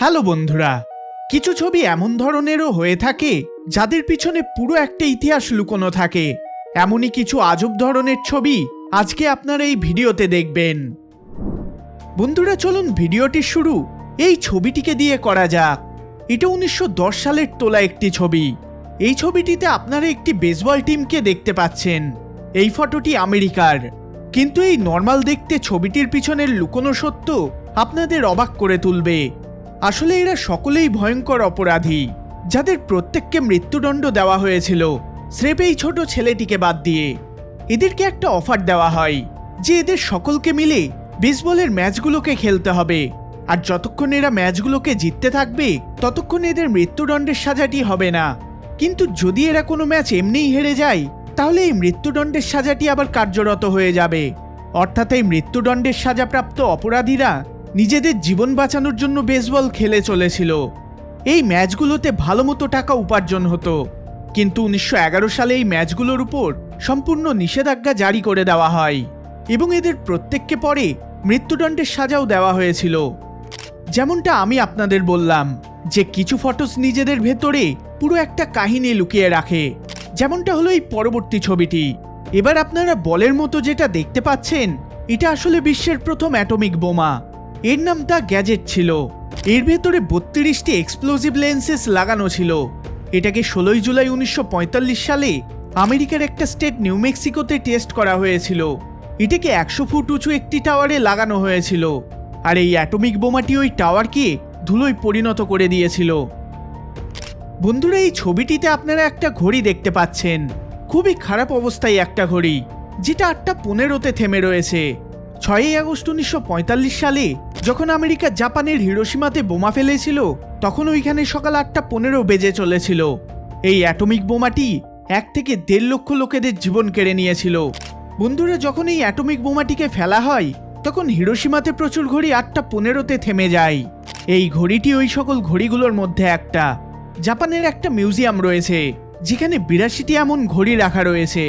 Hello বন্ধুরা, কিছু ছবি এমন ধরনেরও হয়ে থাকে যাদের পিছনে পুরো একটা ইতিহাস লুকোনো থাকে। এমনই কিছু আজব ধরনের ছবি আজকে আপনারা এই ভিডিওতে দেখবেন। বন্ধুরা, চলুন ভিডিওটি শুরু। এই ছবিটিকে দিয়ে করা যাক। এটা উনিশশো দশ সালের তোলা একটি ছবি। এই ছবিটিতে আপনারা একটি বেসবল টিমকে দেখতে পাচ্ছেন। এই ফটোটি আমেরিকার। কিন্তু এই নর্মাল দেখতে ছবিটির পিছনের লুকোনো সত্য আপনাদের অবাক করে তুলবে। আসলে এরা সকলেই ভয়ঙ্কর অপরাধী, যাদের প্রত্যেককে মৃত্যুদণ্ড দেওয়া হয়েছিল। স্রেফ এই ছোট ছেলেটিকে বাদ দিয়ে। এদেরকে একটা অফার দেওয়া হয়, যে এদের সকলকে মিলে বেসবলের ম্যাচগুলোকে খেলতে হবে। আর যতক্ষণ এরা ম্যাচগুলোকে জিততে থাকবে, ততক্ষণ এদের মৃত্যুদণ্ডের সাজাটি হবে না। কিন্তু যদি এরা কোনো ম্যাচ এমনিই হেরে যায়, তাহলে এই মৃত্যুদণ্ডের সাজাটি আবার কার্যরত হয়ে যাবে। অর্থাৎ এই মৃত্যুদণ্ডের সাজাপ্রাপ্ত অপরাধীরা নিজেদের জীবন বাঁচানোর জন্য বেসবল খেলে চলেছিল। এই ম্যাচগুলোতে ভালো মতো টাকা উপার্জন হতো। কিন্তু উনিশশো এগারো সালে এই ম্যাচগুলোর উপর সম্পূর্ণ নিষেধাজ্ঞা জারি করে দেওয়া হয় এবং এদের প্রত্যেককে পরে মৃত্যুদণ্ডের সাজাও দেওয়া হয়েছিল। যেমনটা আমি আপনাদের বললাম যে কিছু ফটোস নিজেদের ভেতরে পুরো একটা কাহিনী লুকিয়ে রাখে। যেমনটা হলো এই পরবর্তী ছবিটি। এবার আপনারা বলের মতো যেটা দেখতে পাচ্ছেন, এটা আসলে বিশ্বের প্রথম অ্যাটমিক বোমা। এর নাম দ্য গ্যাজেট ছিল। এর ভেতরে বত্রিশটি এক্সপ্লোজিভ লেন্সেস লাগানো ছিল। এটাকে ষোলোই জুলাই উনিশশো পঁয়তাল্লিশ সালে আমেরিকার একটা স্টেট নিউ মেক্সিকোতে টেস্ট করা হয়েছিল। এটাকে একশো ফুট উঁচু একটি টাওয়ারে লাগানো হয়েছিল। আর এই অ্যাটমিক বোমাটি ওই টাওয়ারকে ধুলোয় পরিণত করে দিয়েছিল। বন্ধুরা, এই ছবিটিতে আপনারা একটা ঘড়ি দেখতে পাচ্ছেন। খুবই খারাপ অবস্থায় একটা ঘড়ি, যেটা আটটা পনেরোতে থেমে রয়েছে। ছয়ই আগস্ট উনিশশো পঁয়তাল্লিশ সালে, যখন আমেরিকা জাপানের হিরোসীমাতে বোমা ফেলেছিল, তখন ওইখানে সকাল আটটা পনেরো বেজে চলেছিল। এই অ্যাটমিক বোমাটি এক থেকে দেড় লক্ষ লোকেদের জীবন কেড়ে নিয়েছিল। বন্ধুরা, যখন এই অ্যাটমিক বোমাটিকে ফেলা হয়, তখন হিরোসীমাতে প্রচুর ঘড়ি আটটা পনেরোতে থেমে যায়। এই ঘড়িটি ওই সকল ঘড়িগুলোর মধ্যে একটা। জাপানের একটা মিউজিয়াম রয়েছে, যেখানে বিরাশিটি এমন ঘড়ি রাখা রয়েছে।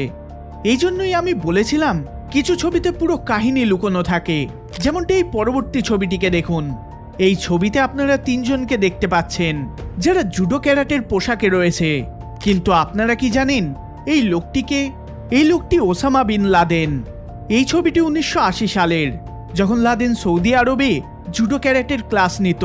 এই জন্যই আমি বলেছিলাম কিছু ছবিতে পুরো কাহিনী লুকোনো থাকে। যেমনটি এই পরবর্তী ছবিটিকে দেখুন। এই ছবিতে আপনারা তিনজনকে দেখতে পাচ্ছেন, যারা জুডো ক্যারাটের পোশাকে রয়েছে। কিন্তু আপনারা কি জানেন, এই লোকটিকে, এই লোকটি ওসামা বিন লাদেন। এই ছবিটি উনিশশো আশি সালের, যখন লাদেন সৌদি আরবে জুডো ক্যারাটের ক্লাস নিত।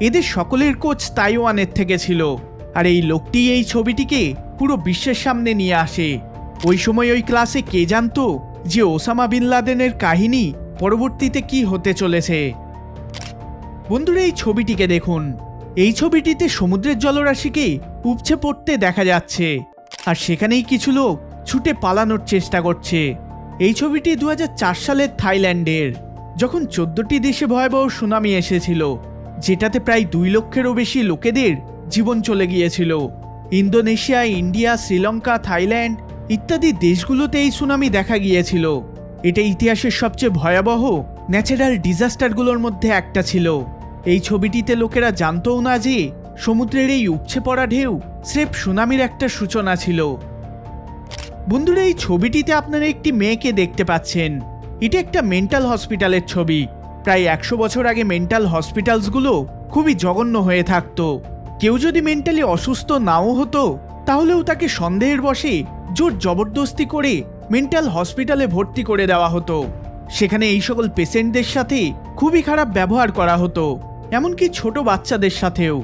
এদের সকলের কোচ তাইওয়ানের থেকে ছিল। আর এই লোকটি এই ছবিটিকে পুরো বিশ্বের সামনে নিয়ে আসে। ওই সময় ওই ক্লাসে কে জানতো? যে ওসামা বিন লাদেনের কাহিনী পরবর্তীতে কি হতে চলেছে? বন্ধুরা, এই ছবিটিকে দেখুন। এই ছবিটিতে সমুদ্রের জলরাশিকে উপচে পড়তে দেখা যাচ্ছে আর সেখানেই কিছু লোক ছুটে পালানোর চেষ্টা করছে। এই ছবিটি দু হাজার চার সালের থাইল্যান্ডের, যখন চোদ্দটি দেশে ভয়াবহ সুনামি এসেছিল, যেটাতে প্রায় দুই লক্ষেরও বেশি লোকেদের জীবন চলে গিয়েছিল। ইন্দোনেশিয়া, ইন্ডিয়া, শ্রীলঙ্কা, থাইল্যান্ড ইত্যাদি দেশগুলোতে এই সুনামি দেখা গিয়েছিল। এটা ইতিহাসের সবচেয়ে ভয়াবহ ন্যাচারাল ডিজাস্টারগুলোর মধ্যে একটা ছিল। এই ছবিটিতে লোকেরা জানতও না যে সমুদ্রের এই উপছে পড়া ঢেউ স্রেফ সুনামির একটা সূচনা ছিল। বন্ধুরা, এই ছবিটিতে আপনারা একটি মেয়েকে দেখতে পাচ্ছেন। এটা একটা মেন্টাল হসপিটালের ছবি। প্রায় একশো বছর আগে মেন্টাল হসপিটালসগুলো খুবই জঘন্য হয়ে থাকতো। কেউ যদি মেন্টালি অসুস্থ নাও হতো, তাহলেও তাকে সন্দেহের বসে জোর জবরদস্তি করে মেন্টাল হসপিটালে ভর্তি করে দেওয়া হতো। সেখানে এই সকল পেশেন্টদের সাথে খুবই খারাপ ব্যবহার করা হতো, এমনকি ছোট বাচ্চাদের সাথেও।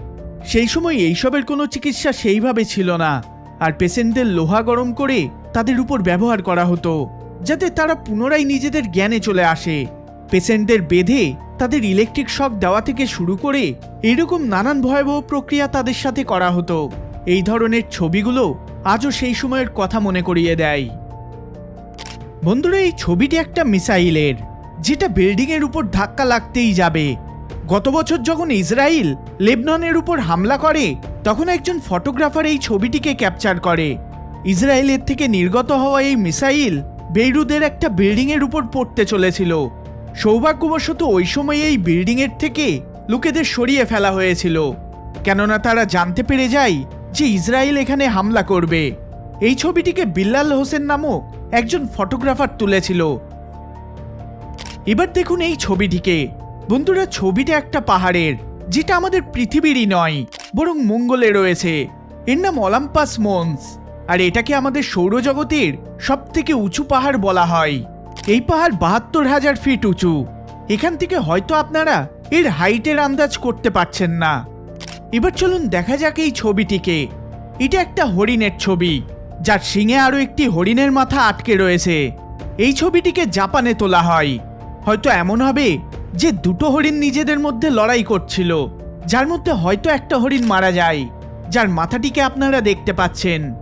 সেই সময় এইসবের কোনো চিকিৎসা সেইভাবে ছিল না, আর পেশেন্টদের লোহা গরম করে তাদের উপর ব্যবহার করা হতো, যাতে তারা পুনরায় নিজেদের জ্ঞানে চলে আসে। পেশেন্টদের বেঁধে তাদের ইলেকট্রিক শক দেওয়া থেকে শুরু করে এরকম নানান ভয়াবহ প্রক্রিয়া তাদের সাথে করা হতো। এই ধরনের ছবিগুলো আজও সেই সময়ের কথা মনে করিয়ে দেয়। বন্ধুরা, এই ছবিটি একটা মিসাইলের, যেটা বিল্ডিংয়ের উপর ধাক্কা লাগতেই যাবে। গত বছর যখন ইসরায়েল লেবননের উপর হামলা করে, তখন একজন ফটোগ্রাফার এই ছবিটিকে ক্যাপচার করে। ইসরায়েলের থেকে নির্গত হওয়া এই মিসাইল বেইরুদের একটা বিল্ডিংয়ের উপর পড়তে চলেছিল। সৌভাগ্যবশত ওই সময় এই বিল্ডিংয়ের থেকে লোকেদের সরিয়ে ফেলা হয়েছিল। কেননা তারা জানতে পেরে যায় যে ইসরায়েল এখানে হামলা করবে। এই ছবিটিকে বিল্লাল হোসেন নামক একজন ফটোগ্রাফার তুলেছিল। এবার দেখুন এই ছবিটিকে। বন্ধুরা, ছবিটা একটা পাহাড়ের, যেটা আমাদের পৃথিবীরই নয়, বরং মঙ্গলে রয়েছে। এর নাম অলাম্পাস মন্স, আর এটাকে আমাদের সৌরজগতের সব থেকে উঁচু পাহাড় বলা হয়। এই পাহাড় বাহাত্তর হাজার ফিট উঁচু। এখান থেকে হয়তো আপনারা এর হাইটের আন্দাজ করতে পারছেন না। এবার চলুন দেখা যাক এই ছবিটিকে। এটা একটা হরিণের ছবি, যার শিঙে আরও একটি হরিণের মাথা আটকে রয়েছে। এই ছবিটিকে জাপানে তোলা হয়। হয়তো এমন হবে যে দুটো হরিণ নিজেদের মধ্যে লড়াই করছিল, যার মধ্যে হয়তো একটা হরিণ মারা যায়, যার মাথাটিকে আপনারা দেখতে পাচ্ছেন।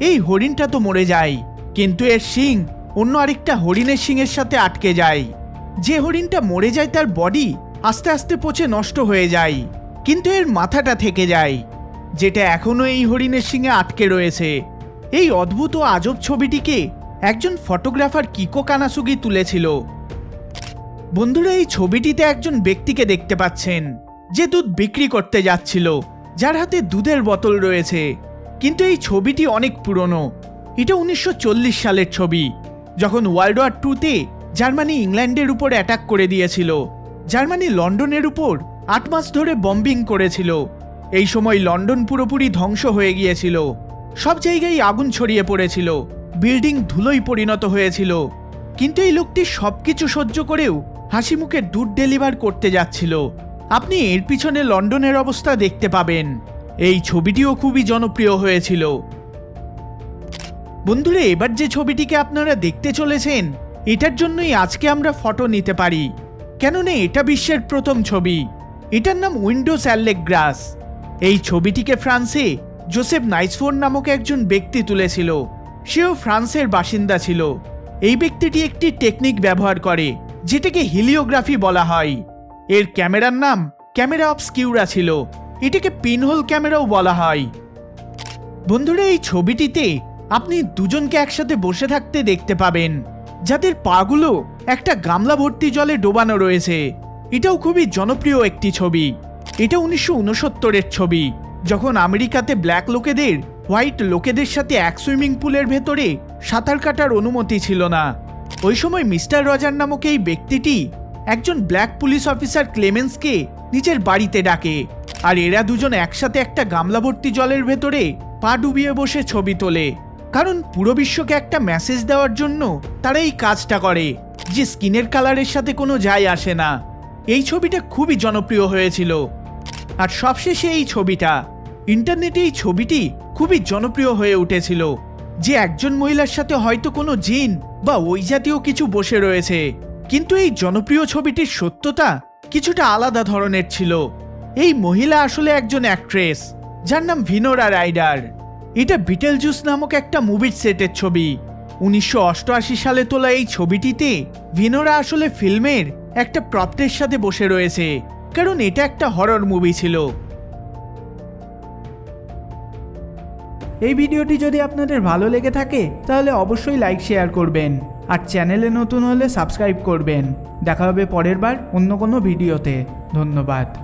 এই হরিণটা তো মরে যায়, কিন্তু এর শিং অন্য আরেকটা হরিণের শিংয়ের সাথে আটকে যায়। যে হরিণটা মরে যায় তার বডি আস্তে আস্তে পচে নষ্ট হয়ে যায়। কিন্তু এর মাথাটা থেকে যায়, যেটা এখনও এই হরিণের শিঙে আটকে রয়েছে। এই অদ্ভুত আজব ছবিটিকে একজন ফটোগ্রাফার কিকো কানাসুগি তুলেছিল। বন্ধুরা, এই ছবিটিতে একজন ব্যক্তিকে দেখতে পাচ্ছেন, যে দুধ বিক্রি করতে যাচ্ছিল, যার হাতে দুধের বোতল রয়েছে। কিন্তু এই ছবিটি অনেক পুরনো। এটা উনিশশো চল্লিশ সালের ছবি, যখন ওয়ার্ল্ড ওয়ার টুতে জার্মানি ইংল্যান্ডের উপর অ্যাটাক করে দিয়েছিল। জার্মানি লন্ডনের উপর আট মাস ধরে বম্বিং করেছিল। এই সময় লন্ডন পুরোপুরি ধ্বংস হয়ে গিয়েছিল। সব জায়গায় আগুন ছড়িয়ে পড়েছিল। বিল্ডিং ধুলোই পরিণত হয়েছিল। কিন্তু এই লোকটি সবকিছু সহ্য করেও হাসি মুখে দুধ ডেলিভার করতে যাচ্ছিল। আপনি এর পিছনে লন্ডনের অবস্থা দেখতে পাবেন। এই ছবিটিও খুবই জনপ্রিয় হয়েছিল। বন্ধুরা, এবার যে ছবিটিকে আপনারা দেখতে চলেছেন, এটার জন্যই আজকে আমরা ফটো নিতে পারি। কেননা এটা বিশ্বের প্রথম ছবি। এটার নাম উইন্ডো উইন্ডোজ অ্যালেগ্রাস। এই ছবিটিকে ফ্রান্সে জোসেফ নাইসফোর নামক একজন ব্যক্তি তুলেছিল। সেও ফ্রান্সের বাসিন্দা ছিল। এই ব্যক্তিটি একটি টেকনিক ব্যবহার করে, যেটাকে হিলিওগ্রাফি বলা হয়। এর ক্যামেরার নাম ক্যামেরা অফ স্কিউরা ছিল। এটাকে পিনহোল ক্যামেরাও বলা হয়। বন্ধুরা, এই ছবিটিতে আপনি দুজনকে একসাথে বসে থাকতে দেখতে পাবেন। যাদের পাগুলো একটা গামলা ভর্তি জলে ডোবানো রয়েছে। এটাও খুবই জনপ্রিয় একটি ছবি। এটা উনিশশো উনসত্তরের ছবি, যখন আমেরিকাতে ব্ল্যাক লোকেদের, হোয়াইট লোকেদের সাথে এক সুইমিং পুলের ভেতরে সাঁতার কাটার অনুমতি ছিল না। ওই সময় মিস্টার রজার নামক এই ব্যক্তিটি একজন ব্ল্যাক পুলিশ অফিসার ক্লেমেন্সকে নিজের বাড়িতে ডাকে, আর এরা দুজন একসাথে একটা গামলা ভর্তি জলের ভেতরে পা ডুবিয়ে বসে ছবি তোলে। কারণ পুরো বিশ্বকে একটা মেসেজ দেওয়ার জন্য তারা এই কাজটা করে, যে স্কিনের কালারের সাথে কোনো যায় আসে না। এই ছবিটা খুবই জনপ্রিয় হয়েছিল। আর সবশেষে এই ছবিটা। ইন্টারনেটে এই ছবিটি খুবই জনপ্রিয় হয়ে উঠেছিল। যে একজন মহিলার সাথে হয়তো কোনো জিন বা ওই জাতীয় কিছু বসে রয়েছে। কিন্তু এই জনপ্রিয় ছবিটির সত্যতা কিছুটা আলাদা ধরনের ছিল। এই মহিলা আসলে একজন অ্যাক্ট্রেস যার নাম ভিনোরা রাইডার। এটা বিটেল জুস নামক একটা মুভির সেটের ছবি। উনিশশো অষ্টআশি সালে তোলা এই ছবিটিতে ভিনোরা আসলে ফিল্মের একটা প্রাপ্তের সাথে বসে রয়েছে, কারণ এটা একটা হরর মুভি ছিল। এই ভিডিওটি যদি আপনাদের ভালো লেগে থাকে, তাহলে অবশ্যই লাইক শেয়ার করবেন, আর চ্যানেলে নতুন হলে সাবস্ক্রাইব করবেন। দেখা হবে পরের বার অন্য কোনো ভিডিওতে। ধন্যবাদ।